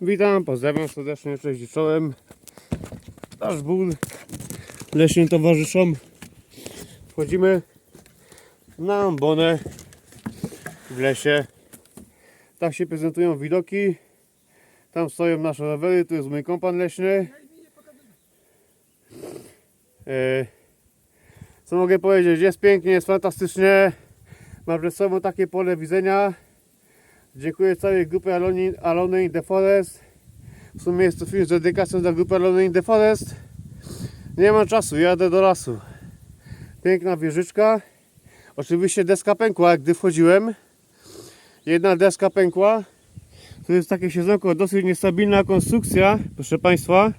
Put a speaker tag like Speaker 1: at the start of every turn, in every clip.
Speaker 1: Witam, pozdrawiam serdecznie, cześć czołem. Nasz ból leśnym towarzyszom. Wchodzimy na ambonę w lesie. Tak się prezentują widoki. Tam stoją nasze rowery, tu jest mój kompan leśny. E, Co mogę powiedzieć? Jest pięknie, jest fantastycznie. Mam przed sobą takie pole widzenia. Dziękuję całej grupie Alone, Alone in the Forest. W sumie jest to film z dedykacją dla grupy Alone in the Forest. Nie mam czasu, jadę do lasu. Piękna wieżyczka. Oczywiście deska pękła, jak gdy wchodziłem. Jedna deska pękła. To jest takie siedzonko, dosyć niestabilna konstrukcja, proszę Państwa.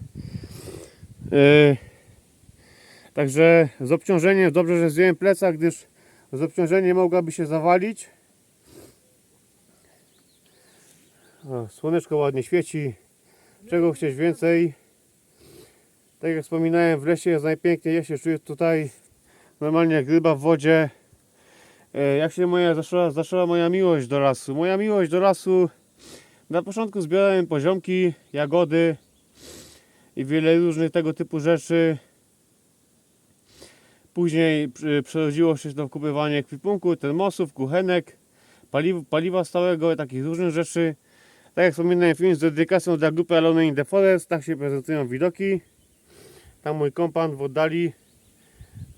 Speaker 1: Yy, także z obciążeniem, dobrze, że zdjąłem plecak, gdyż z obciążeniem mogłaby się zawalić. Słoneczko ładnie świeci. Czego chcieć więcej? Tak jak wspominałem, w lesie jest najpiękniej. Ja się czuję tutaj normalnie jak ryba w wodzie. E, Jak się moja zaczęła, zaczęła moja miłość do lasu? Moja miłość do lasu na początku zbierałem poziomki, jagody i wiele różnych tego typu rzeczy. Później przy- przerodziło się to w kupywanie ekwipunku, termosów, kuchenek, paliw, paliwa stałego takich różnych rzeczy. Tak jak wspominałem, film z dedykacją dla grupy Alone in the Forest. Tak się prezentują widoki. Tam mój kompan w oddali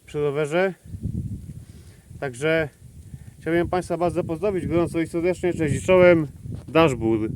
Speaker 1: przy rowerze. Także chciałbym Państwa bardzo pozdrowić gorąco i serdecznie. Cześć czołem. Dashboard.